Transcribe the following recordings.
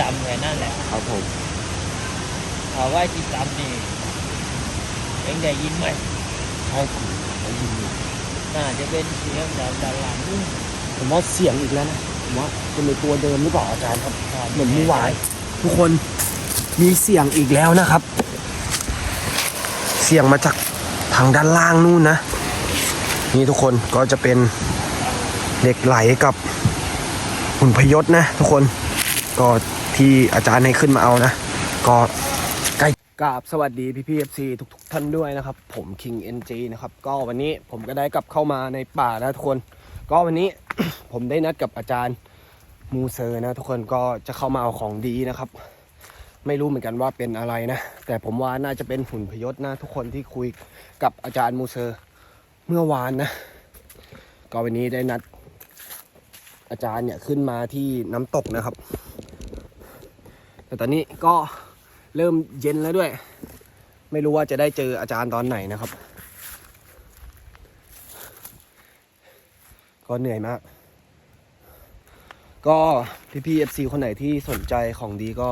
จำไว้นั่นแหละครับผมเอาไว้ที่จำนี่เองได้ยินไหมใช่ผมได้ยินอยู่น่าจะเป็นเสียงจากด้านหลังนู่นผมว่าเสียงอีกแล้วนะผมว่าเป็นในตัวเดิมหรือเปล่าอาจารย์ครับเหมือนเมื่อวานทุกคนมีเสียงอีกแล้วนะครับ เสียงมาจากทางด้านล่างนู่นนะ นี่ทุกคนก็จะเป็นเหล็กไหลกับหุ่นพยศนะ ทุกคนก็ ที่อาจารย์ให้ขึ้นมาเอานะ ก็ใกล้กราบสวัสดีพี่พีเอฟซีทุกๆท่านด้วยนะครับ ผม King NG นะครับ ก็วันนี้ผมก็ได้กลับเข้ามาในป่านะทุกคน ก็วันนี้ผมได้นัดกับอาจารย์มูเซอร์นะทุกคนก็จะเข้ามาเอาของดีนะครับ ไม่รู้เหมือนกันว่าเป็นอะไรนะ แต่ผมว่าน่าจะเป็นหุ่นพยศนะ ทุกคนที่คุยกับอาจารย์มูเซอร์เมื่อวานนะ ก็วันนี้ได้นัดอาจารย์เนี่ยขึ้นมาที่น้ำตกนะครับ แต่ตอนนี้ก็เริ่มเย็นแล้วด้วย ไม่รู้ว่าจะได้เจออาจารย์ตอนไหนนะครับ ก็เหนื่อยมาก ก็พี่พี่เอฟซีคนไหนที่สนใจของดีก็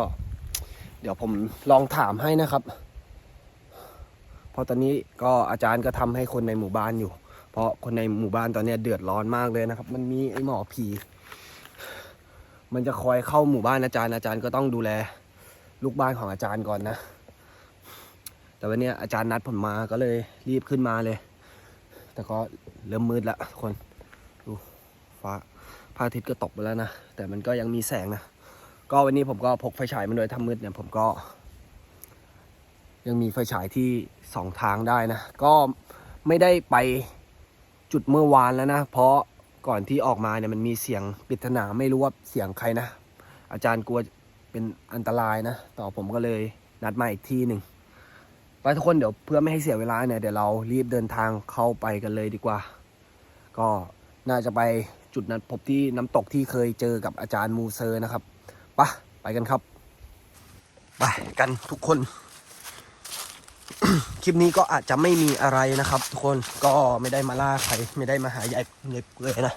เดี๋ยวผมลองถามให้นะครับ เพราะตอนนี้ก็อาจารย์ก็ทำให้คนในหมู่บ้านอยู่ เพราะคนในหมู่บ้านตอนนี้เดือดร้อนมากเลยนะครับ มันมีไอ้หมอผี มันจะคอยเข้าหมู่บ้านอาจารย์อาจารย์ก็ต้องดูแล ลูกบ้านของอาจารย์ก่อนนะ แต่วันนี้อาจารย์นัดผมมาก็เลยรีบขึ้นมาเลย แต่ก็เริ่มมืดล้วทุกคนดูฟ้าพระอาทิตย์ก็ตกไปแล้วนะแต่มันก็ยังมีแสงนะก็วันนี้ผมก็พกไฟฉายมาโดยทำมืดเนี่ยผมก็ ยังมีไฟฉายที่สองทางได้นะ ก็ไม่ได้ไปจุดเมื่อวานแล้วนะ เพราะ ก่อนที่ออกมาเนี่ยมันมีเสียงปริศนาไม่รู้ว่าเสียงใครนะ อาจารย์กลัวเป็นอันตรายนะ ต่อผมก็เลยนัดมาอีกที่หนึ่งไปทุกคนเดี๋ยวเพื่อไม่ให้เสียเวลาเนี่ยเดี๋ยวเรารีบเดินทางเข้าไปกันเลยดีกว่า ก็น่าจะไปจุดนัดพบที่น้ำตกที่เคยเจอกับอาจารย์มูเซอร์นะครับไปะไปกันครับ ไปกันทุกคน คลิปนี้ก็อาจจะไม่มีอะไรนะครับ ทุกคนก็ไม่ได้มาล่าใครไม่ได้มาหายายยายเปื่อยนะ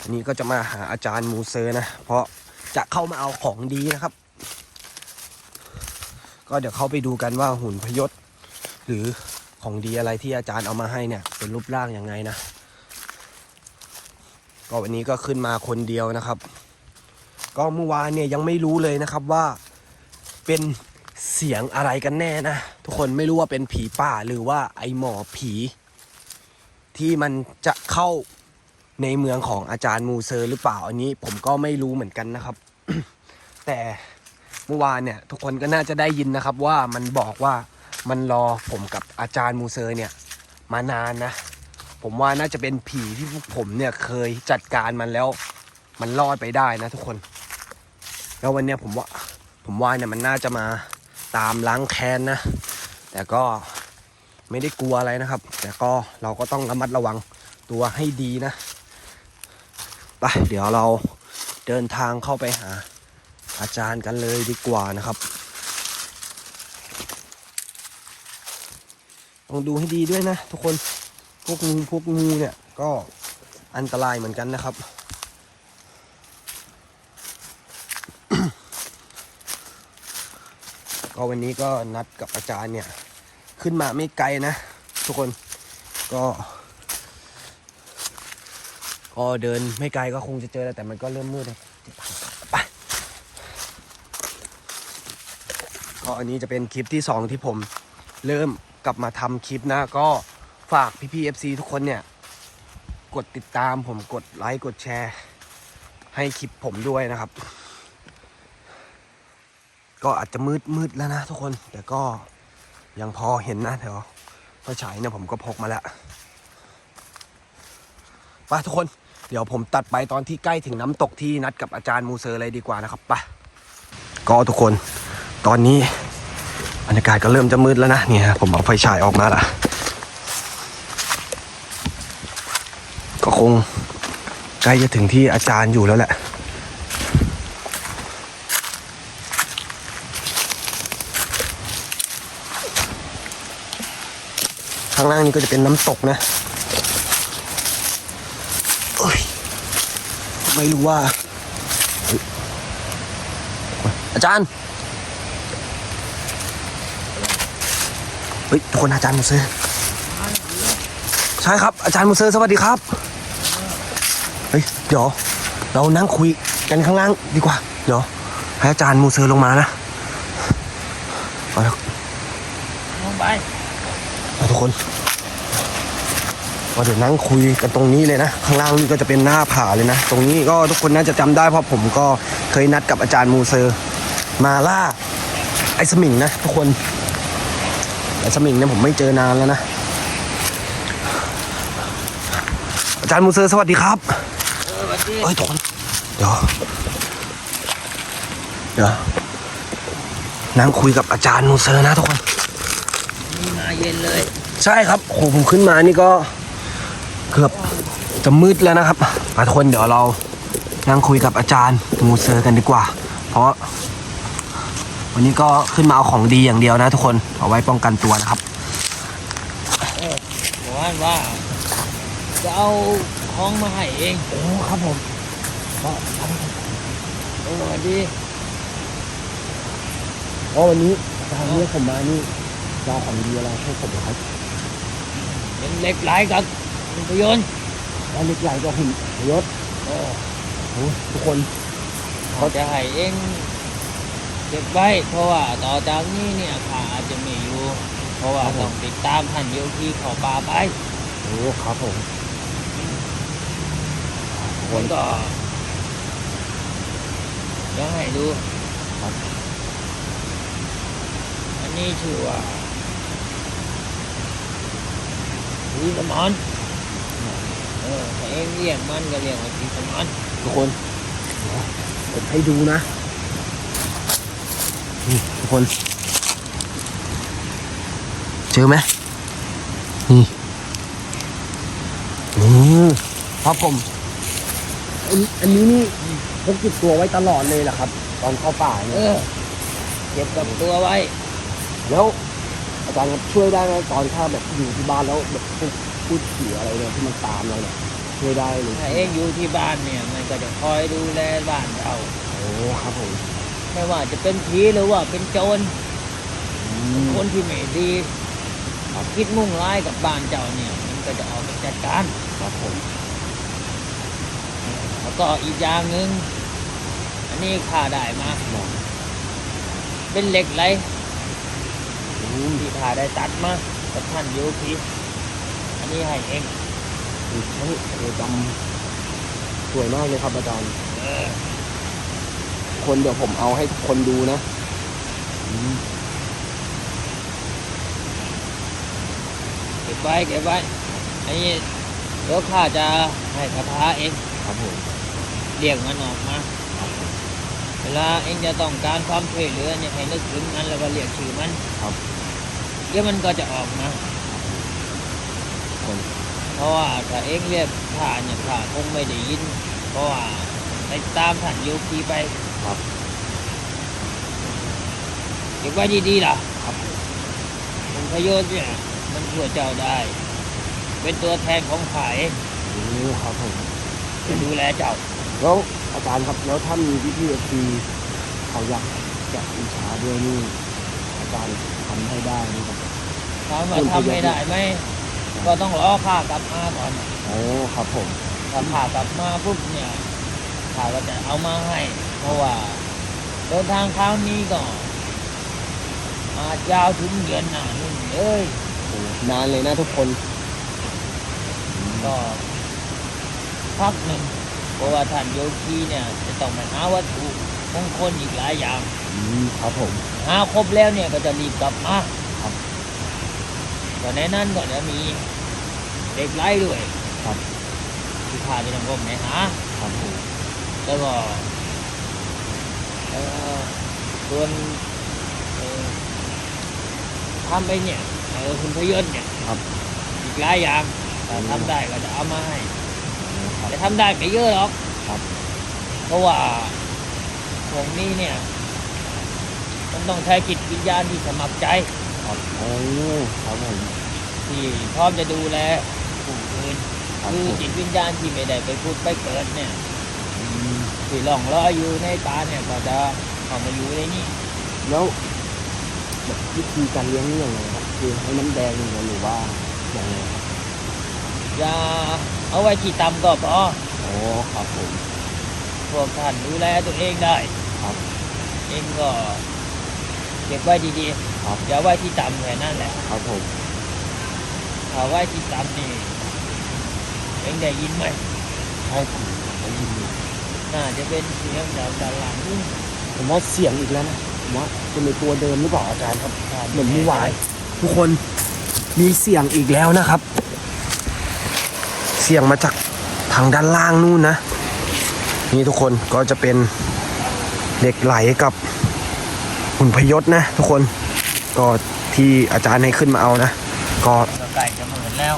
อันนี้ก็จะมาหาอาจารย์มูเซอร์นะ เพราะจะเข้ามาเอาของดีนะครับ ก็เดี๋ยวเข้าไปดูกันว่าหุ่นพยศ หรือของดีอะไรที่อาจารย์เอามาให้เนี่ย เป็นรูปร่างยังไงนะ ก็วันนี้ก็ขึ้นมาคนเดียวนะครับ ก็เมื่อวานเนี่ยยังไม่รู้เลยนะครับว่าเป็น เสียงอะไรกันแน่นะ ทุกคนไม่รู้ว่าเป็นผีป่าหรือว่าไอหมอผี ที่มันจะเข้าในเมืองของอาจารย์มูเซอร์หรือเปล่าอันนี้ ผมก็ไม่รู้เหมือนกันนะครับ แต่เมื่อวานเนี่ย ทุกคนก็น่าจะได้ยินนะครับว่ามันบอกว่ามันรอผมกับอาจารย์มูเซอร์เนี่ย มานานนะ ผมว่าน่าจะเป็นผีที่พวกผมเนี่ยเคยจัดการมันแล้ว มันรอดไปได้นะ ทุกคน แล้ววันเนี้ยผมว่า ผมว่าเนี่ยมันน่าจะมา ตามล้างแค้นนะ แต่ก็ไม่ได้กลัวอะไรนะครับ แต่ก็เราก็ต้องระมัดระวังตัวให้ดีนะไปเดี๋ยวเราเดินทางเข้าไปหาอาจารย์กันเลยดีกว่านะครับต้องดูให้ดีด้วยนะ ทุกคนพวกงูพวกงูเนี่ยก็อันตรายเหมือนกันนะครับ ก็วันนี้ก็นัดกับอาจารย์เนี่ย ขึ้นมาไม่ไกลนะ ทุกคนก็ก็เดินไม่ไกลก็คงจะเจอแล้วแต่มันก็เริ่มมืดเลยไปก็อันนี้จะเป็นคลิปที่สองที่ผมเริ่มกลับมาทำคลิปนะ ก็ฝากพี่ๆ FC ทุกคนเนี่ย กดติดตามผมกดไลค์กดแชร์ ให้คลิปผมด้วยนะครับ ก็อาจจะมืดมืดแล้วนะทุกคน แต่ก็ยังพอเห็นนะเดี๋ยวไฟฉายเนี่ยผมก็พกมาแล้วไปทุกคน เดี๋ยวผมตัดไปตอนที่ใกล้ถึงน้ำตกที่นัดกับอาจารย์มูเซอร์เลยดีกว่านะครับไปก็ทุกคนตอนนี้บรรยากาศก็เริ่มจะมืดแล้วนะเนี่ยผมเอาไฟฉายออกมาละก็คงใกล้จะถึงที่อาจารย์อยู่แล้วแหละ ข้างนี้ก็จะเป็นน้ำตกนะเอ้ยไม่รู้ว่า อาจารย์เฮ้ยทุกคนอาจารย์มูเซอร์ใช่ครับ อาจารย์มูเซอร์สวัสดีครับเฮ้ยเดี๋ยวเรานั่งคุยกันข้างล่างดีกว่า เดี๋ยวให้อาจารย์มูเซอร์ลงมานะเอาละลงไปทุกคน ก็เดี๋ยวนั่งคุยกันตรงนี้เลยนะ ข้างล่างนี่ก็จะเป็นหน้าผาเลยนะ ตรงนี้ก็ทุกคนน่าจะจำได้เพราะผมก็เคยนัดกับอาจารย์มูเซอร์ มาล่าไอ้สมิงนะทุกคนไอ้สมิงเนี่ยผมไม่เจอนานแล้วนะ อาจารย์มูเซอร์สวัสดีครับเออวันนี้เอ้ยทุกคนเดี๋ยวเดี๋ยวนั่งคุยกับอาจารย์มูเซอร์นะทุกคนมีมาเย็นเลย ใช่ครับโหผมขึ้นมานี่ก็ เกือบจะมืดแล้วนะครับมาทุกคนเดี๋ยวเรานั่งคุยกับอาจารย์มูเซอร์กันดีกว่า เพราะ วันนี้ก็ขึ้นมาเอาของดีอย่างเดียวนะทุกคนเอาไว้ป้องกันตัวนะครับบอกว่าว่าจะเอาของมาให้เองโอ้ครับผมเออวันดีอ๋อวันนี้อาจารย์เรียกผมมานี่จะเอาของดีอะไรให้ผมเหรอครับเป็นเหล็กไหลกับ เป็นพยนต์แล้วเล็กใหญ่ก็หุ่นยศเออโอ้ทุกคนเขาจะให้เองเก็บไว้ เพราะว่าต่อจากนี้เนี่ยขาอาจจะไม่อยู่ เพราะว่าต้องติดตามท่านโยคีขอป่าไปโอ้ครับผมคนก็เดี๋ยวให้ดูครับ อันนี้ชื่อว่าสีสมอน เออถ้าเองเรียกมันก็เรียกว่าสีสมอนทุกคนเดี๋ยวผมให้ดูนะนี่ทุกคน เจอไหมนี่อืมครับผมอันอันนี้นี่พกติดตัวไว้ตลอดเลยเหรอครับ ตอนเข้าป่าเอเนี่ยอเก็บกับตัวไว้ แล้วอาจารย์ครับช่วยได้ไหมตอนถ้าแบบอยู่ที่บ้านแล้วแบบพวก พูดผีอะไรเนี่ยที่มันตามเราเนี่ยช่วยได้เลยถ้าเองอยู่ที่บ้านเนี่ยมันก็จะคอยดูแลบ้านเราโอ้ครับผมไม่ว่าจะเป็นผีหรือว่าเป็นโจรอืมคนที่ไม่ดีคิดมุ่งร้ายกับบ้านเจ้าเนี่ย มันก็จะออกไปจัดการครับผมแล้วก็อีกอย่างหนึ่งอันนี้ข้าได้มาเป็นเหล็กไหลอืมที่ข้าได้ตัดมากับท่านโยคี อันนี้ให้เองเฮ้ยโอ้จำสวยมากเลยครับอาจารย์ เออคนเดี๋ยวผมเอาให้คนดูนะอืมเก็บไว้เก็บไว้อันนี้เดี๋ยวข้าจะให้คาถาเองครับผมเรียกมันออกมา เวลาเองจะต้องการความช่วยเหลือเนี่ยให้นึกถึงมันแล้วก็เรียกชื่อมันครับเดี๋ยวมันก็จะออกมาคน เพราะว่าถ้าเองเรียกข้าเนี่ยข้าคงไม่ได้ยิน เพราะว่าไปตามท่านโยคีไปครับเก็บไว้ดีๆล่ะครับคุณพระโยชน์เนี่ยมันช่วยเจ้าได้ เป็นตัวแทนของข้าเองโอ้ครับผมจะดูแลเจ้า แล้วอาจารย์ครับแล้วถ้ามีวิธีทีเขาอยากแกะวิชาด้วยนี่อาจารย์ทำให้ได้ไหมครับถามว่าทำไม่ได้ไหม ก็ต้องรอข้ากลับมาก่อนโอ้ครับผมถ้าข้ากลับมาปุ๊บเนี่ยข้าก็จะเอามาให้ เพราะว่าเดินทางคราวนี้ก็อาจยาวถึงเดือนหน้านู่นเลยโอ้นานเลยนะทุกคน ก็พักหนึ่งเพราะว่าท่านโยคีเนี่ยจะต้องมาหาวัตถุมงคลอีกหลายอย่างอืมครับผมหาครบแล้วเนี่ยก็จะรีบกลับมาครับก็ในนั้นก็จะมี เด็กไล่ด้วยครับที่พาจะต้องก้มไปหาครับผมแล้วก็เอ่อส่วนเอ่อทำไปเนี่ยเออคุณพยศเนี่ยครับอีกหลายอย่างถ้าทำได้ก็จะเอามาให้ครับแต่ทำได้ไม่เยอะหรอกครับเพราะว่าพวกนี้เนี่ยมันต้องใช้จิตวิญญาณที่สมัครใจครับโอ้ครับผมที่พร้อมจะดูแลผู้ อื่นครับคือผมจิตวิญญาณที่ไม่ได้ไปพูดไปเกิดเนี่ยอืมที่ล่องลอยอยู่ในป่าเนี่ยก็จะคเขามาอยู่ในนี่แล้วแบบวิธีการเลี้ยงนี่ยังไงครับ คือให้น้ำแดงอย่างเดียวหรือว่าอย่างไงครับอย่าเอาไว้ที่ต่ำก็พอโอ้ครับผม พวกท่านดูแลตัวเองได้ครับ เองก็เก็บไว้ดีครับๆอย่าไว้ที่ต่ำแค่นั้นแหละ ครับผมถ้าไว้ที่ต่ำนี่ เองได้ยินไหมใช่ผมได้ยินอยู่น่าจะเป็นเสียงจากด้านหลังนู่นผมว่าเสียงอีกแล้วนะผมว่าเป็นในตัวเดิมหรือเปล่าอาจารย์ครับถ้าเหมือนมีหวายทุกคนมีเสียงอีกแล้วนะครับ เสียงมาจากทางด้านล่างนู่นนะ นี่ทุกคนก็จะเป็นเหล็กไหลกับหุ่นพยศนะ ทุกคนก็ที่อาจารย์ให้ขึ้นมาเอานะ ก็ก็ใกล้จะเหมือนแล้ว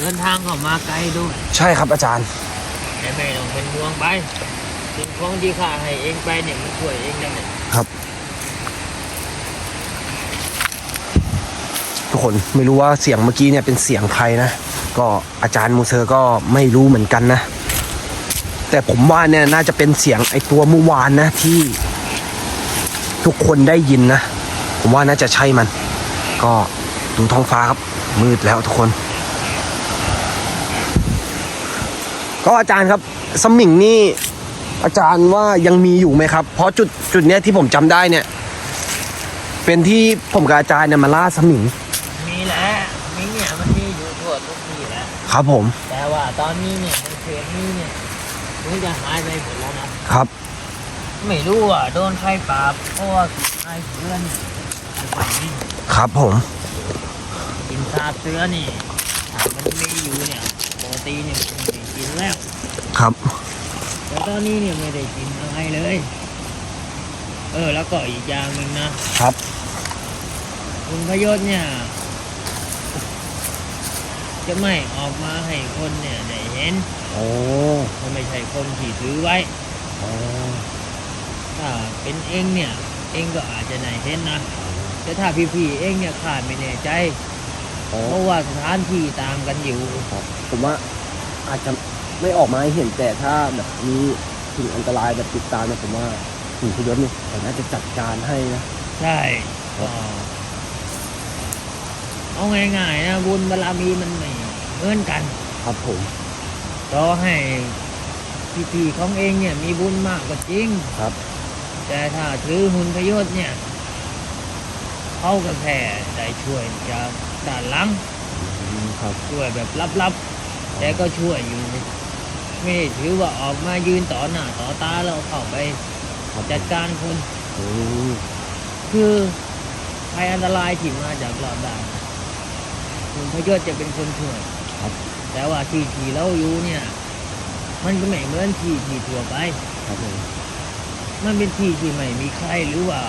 เดินทางก็มาไกลด้วยใช่ครับอาจารย์แต่ไม่ต้องเป็นห่วงไปสิ่งของที่ข้าให้เองไปเนี่ยมันช่วยเองได้เนี่ยครับ ทุกคนไม่รู้ว่าเสียงเมื่อกี้เนี่ยเป็นเสียงใครนะ ก็อาจารย์มูเซอร์ก็ไม่รู้เหมือนกันนะ แต่ผมว่าเนี่ยน่าจะเป็นเสียงไอตัวเมื่อวานนะที่ ทุกคนได้ยินนะ ผมว่าน่าจะใช่มัน ก็ดูท้องฟ้าครับมืดแล้วทุกคน ก็อาจารย์ครับสมิงนี่อาจารย์ว่ายังมีอยู่ไหมครับ เพราะจุดจุดเนี้ยที่ผมจำได้เนี่ย เป็นที่ผมกับอาจารย์เนี่ยมาล่าสมิงมีแหละมีเนี่ยมันมีอยู่ทั่วทุกที่แหละครับผม แต่ว่าตอนนี้เนี่ยในเขตนี้เนี่ยมันจะหายไปหมดแล้วนะครับ ไม่รู้อะโดนใครปราบเพราะว่าใครเสือเนี่ยมันไปนี่ครับผมกินซาบเสือนี่ถ้ามันมีอยู่เนี่ยปกติเนี่ยมันไม่ กินแล้วครับแต่ตอนนี้เนี่ยไม่ได้กินอะไรเลย เออ แล้วก็อีกอย่างหนึ่งนะครับคุณพยศเนี่ย จะไม่ออกมาให้คนเนี่ยได้เห็นโอ้ถ้าไม่ใช่คนที่ถือไว้โอ้ถ้าเป็นเองเนี่ย เองก็อาจจะไหนเห็นนะแต่ถ้าพี่ๆเองเนี่ยขาดไม่แน่ใจโอ้เพราะว่าสถานที่ต่างกันอยู่ครับผมว่าอาจจะ ไม่ออกมาให้เห็นแต่ถ้าแบบมีสิ่งอันตรายแบบติดตามเนี่ยผมว่าหุ่นพยศเนี่ยเขาน่าจะจัดการให้นะใช่ก็เอาง่ายๆนะบุญบารมีมันไม่เหมือนกัน ครับผมต่อให้พี่ๆของเองเนี่ยมีบุญมากก็จริงครับ แต่ถ้าถือหุ่นพยศเนี่ยเขาก็แค่ได้ช่วยจากด้านหลังอืมครับ ช่วยแบบลับๆแต่ก็ช่วยอยู่ ไม่ได้ถือว่าออกมายืนต่อหน้าต่อตาแล้วเข้าไปครับจัดการคนอืมคือภัยอันตรายที่มาจากรอบด้านหุ่นพยศจะเป็นคนช่วยครับแต่ว่าที่ที่เราอยู่เนี่ย มันก็ไม่เหมือนที่ที่ทั่วไปครับผมมันเป็นที่ที่ไม่มีใครหรือว่า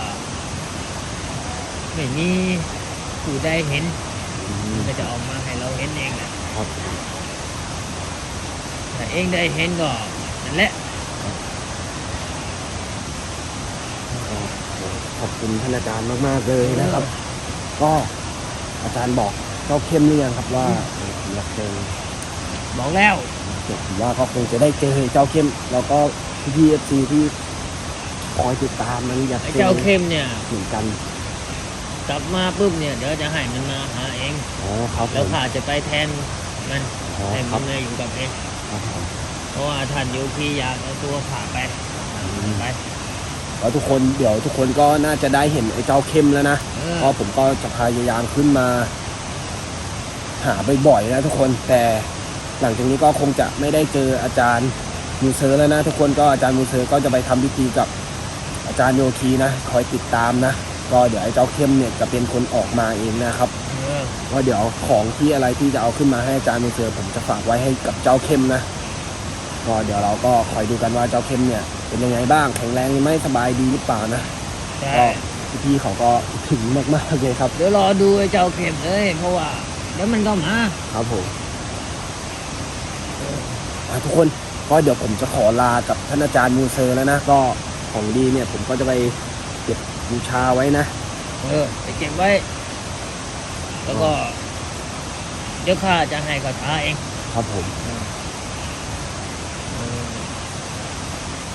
ไม่มีผู้ใดเห็นอืมมันก็จะออกมาให้เราเห็นเองแหละครับถ้า เองได้เห็นก็นั่นแหละก็ขอบคุณท่านอาจารย์มาก ๆ เลยนะครับ ก็อาจารย์บอกเจ้าเข้มหรือยังครับว่าเออผมอยากเจอบอกแล้วผมว่าก็คงจะได้เจอเจ้าเข้มแล้วก็พี่เอฟซีที่คอยติดตามมันอยากไอ้เจอเจ้าเข้มเนี่ย เหมือนกันกลับมาปุ๊บเนี่ยเดี๋ยวจะให้มันมาหาเอง อ๋อครับผแล้วมข้าจะไปแทนมันอ๋อให้คมัรับนเลยอยู่กับเองครับผม เพราะว่าท่านโยคีอยากเอาตัวผ่าไปไปแล้วทุกคนเดี๋ยวทุกคนก็น่าจะได้เห็นไอ้เจ้าเข้มแล้วนะเออเพราะผมก็จะพยายามขึ้นมา หาบ่อยๆนะทุกคนแต่หลังจากนี้ก็คงจะไม่ได้เจออาจารย์มูเซอร์แล้วนะ ทุกคนก็อาจารย์มูเซอร์ก็จะไปทำพิธีกับอาจารย์โยคีนะ คอยติดตามนะ ก็เดี๋ยวไอ้เจ้าเข้มเนี่ยจะเป็นคนออกมาเองนะครับเออ ว่าเดี๋ยวของที่อะไรที่จะเอาขึ้นมาให้อาจารย์มูเซอร์ผมจะฝากไว้ให้กับเจ้าเข้มนะก็เดี๋ยวเราก็คอยดูกันว่าเจ้าเข้มเนี่ยเป็นยังไงบ้างแข็งแรงไหม่สบายดีหรือเปล่านะใช่ก็พี่ๆเขาก็ถึงมากๆเลยครับเดี๋ยวรอดูไอ้เจ้าเข้มเลยเพราะว่าเดี๋ยวมันก็มาครับผมอะทุกคนก็เดี๋ยวผมจะขอลากับท่านอาจารย์มูเซอร์แล้วนะก็ของดีเนี่ยผมก็จะไปเก็บบูชาไว้นะ เออไปเก็บไว้ แล้วก็ เดี๋ยวข้าจะให้คาถาเองครับผม เออ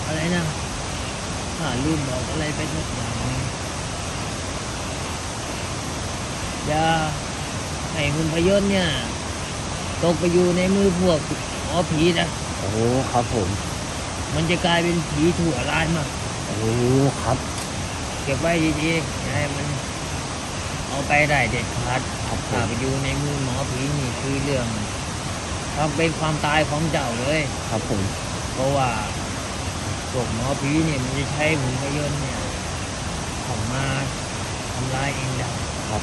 อะไรนะคาข้าลืมบอกอะไรไปสักอย่างหนึ่งอย่าให้หุ่นพยนต์เนี่ย ตกไปอยู่ในมือพวกหมอผีนะ โอ้ครับผมมันจะกลายเป็นผีถั่วร้านมากโอ้ครับ เก็บไว้ดีๆอย่าให้มันเอาไปได้เด็ดขาด ครับผถ้ามไปอยู่ในมือหมอผีนี่คือเรื่องทำเป็นความตายของเจ้าเลย ครับผม เพราะว่าพวกหมอผีเนี่ยมันจะใช้หุ่นพยนต์เนี่ยเข้ามาทำร้ายเองได้ครับ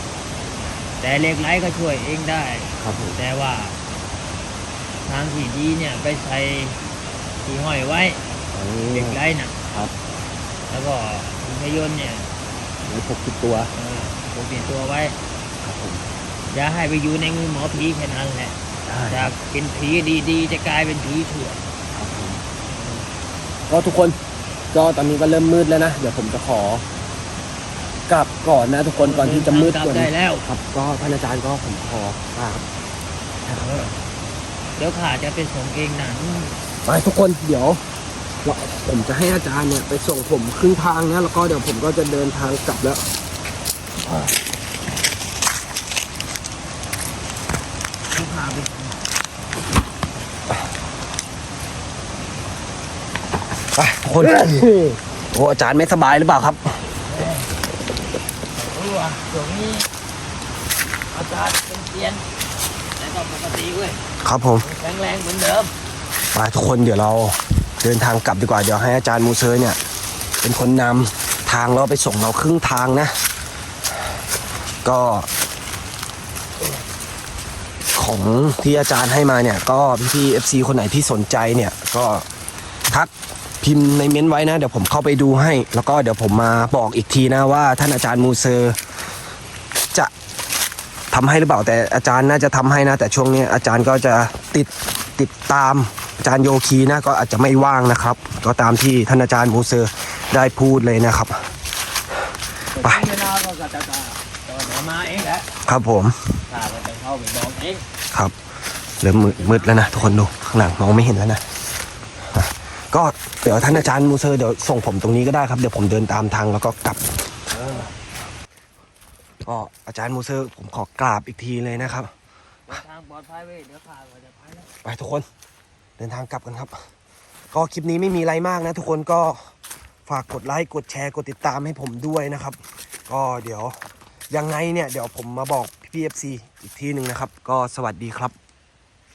แต่เหล็กไหลก็ช่วยเองได้ ครับผม แต่ว่า ทางที่ดีเนี่ยไปใส่ที่ห้อยไว้โอ้เหล็กไหลน่ะครับ แล้วก็หุ่นพยนต์เนี่ย ไว้พกติดตัว เออปกปิดตัวไว้ครับผม อย่าให้ไปอยู่ในมือหมอผีแค่นั้นแหละได้คจารักบเป็นผีดีๆ จะกลายเป็นผีชั่วครับผมก็ทุกคนก็ตอนนี้ก็เริ่มมืดแล้วนะ เดี๋ยวผมจะขอกลับก่อนนะ ทุกคนก่อนที่จะมืดกลักบว่าได้นี้แล้วครับ ก็ท่านอาจารย์ก็ผมขอกราบเออเดี๋ยวข้าจะไปส่งเองนะไปทุกคนเดี๋ยวเราผมจะให้อาจารย์เนี่ยไปส่งผมครึ่งทางนะแล้วก็เดี๋ยวผมก็จะเดินทางกลับแล้ว เดี๋ยวข้าไป ไปทุก คนโอ้อาจารย์ไม่สบายหรือเปล่าครับรู้ว่าช่วงนี้อาการเป็นเปลี่ยนแต่ก็ปกติเว้ยครับผมแข็งแรงเหมือนเดิมไปทุกคนเดี๋ยวเราเดินทางกลับดีกว่าเดี๋ยวให้อาจารย์มูเซอร์เนี่ย เป็นคนนำทางเราไปส่งเราครึ่งทางนะ ก็ของที่อาจารย์ให้มาเนี่ย ก็พี่ๆ FC คนไหนที่สนใจเนี่ย ก็ทัก พิมพ์ในเม้นต์ไว้นะ เดี๋ยวผมเข้าไปดูให้ แล้วก็เดี๋ยวผมมาบอกอีกทีนะว่าท่านอาจารย์มูเซอร์จะทำให้หรือเปล่าแต่อาจารย์น่าจะทำให้นะ แต่ช่วงนี้อาจารย์ก็จะติดติดตามอาจารย์โยคีนะก็อาจจะไม่ว่างนะครับ ก็ตามที่ท่านอาจารย์มูเซอร์ได้พูดเลยนะครับไปเวลาก็จะจะจะจะมาเองแหละครับผมข้าก็จะเข้าไปบอกเองครับเริ่มมืดมืดแล้วนะทุกคนดูข้างหลังมองไม่เห็นแล้วนะก็ เดี๋ยวท่านอาจารย์มูเซอร์เดี๋ยวส่งผมตรงนี้ก็ได้ครับ เดี๋ยวผมเดินตามทางแล้วก็กลับก็อาจารย์มูเซอร์ผมขอกราบอีกทีเลยนะครับ เดินทางปลอดภัยเว้ยเดี๋ยวข้าก็จะไปแล้วไปทุกคนเดินทางกลับกันครับ ก็คลิปนี้ไม่มีอะไรมากนะ ทุกคนก็ฝากกดไลค์กดแชร์กดติดตามให้ผมด้วยนะครับ ก็เดี๋ยวยังไงเนี่ยเดี๋ยวผมมาบอกพี่เอฟซีอีกทีหนึ่งนะครับ ก็สวัสดีครับ